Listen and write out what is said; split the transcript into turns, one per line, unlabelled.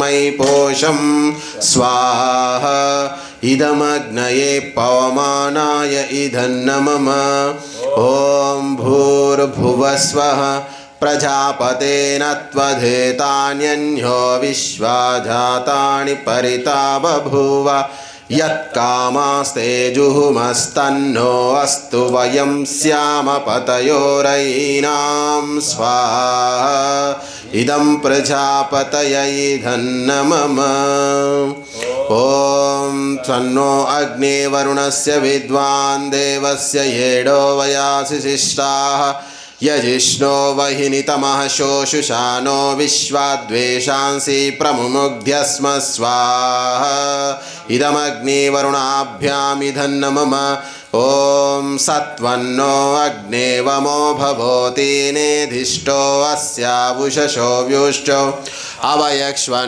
मयि पोषं स्वाहा। इदमग्नये पवमानाय इदन्न मम ॐ भूर्भुवस्वः। प्रजापतेन त्वधेतान्यन्यो विश्वाजातानि परिता बभूव यत्कामास्तेजुहुमस्तन्नो अस्तु वयं स्याम पतयोरयीनां स्वाहा इदं प्रजापतयै धन्न मम ॐ सन्नो अग्ने वरुणस्य विद्वान् देवस्य येडो वयासि शिष्टाः यजिष्णो वहिनितमः शोषुषानो विश्वाद्वेषांसि प्रमुमुग्ध्यस्म स्वाहा ఇదమగ్ని వరుణాభ్యామిధన్న మమ ఓం సత్వన్నో అగ్నేవమో భవోతి నేధిష్టో అస్యావుషో వ్యుష్టో అవయక్ష్వ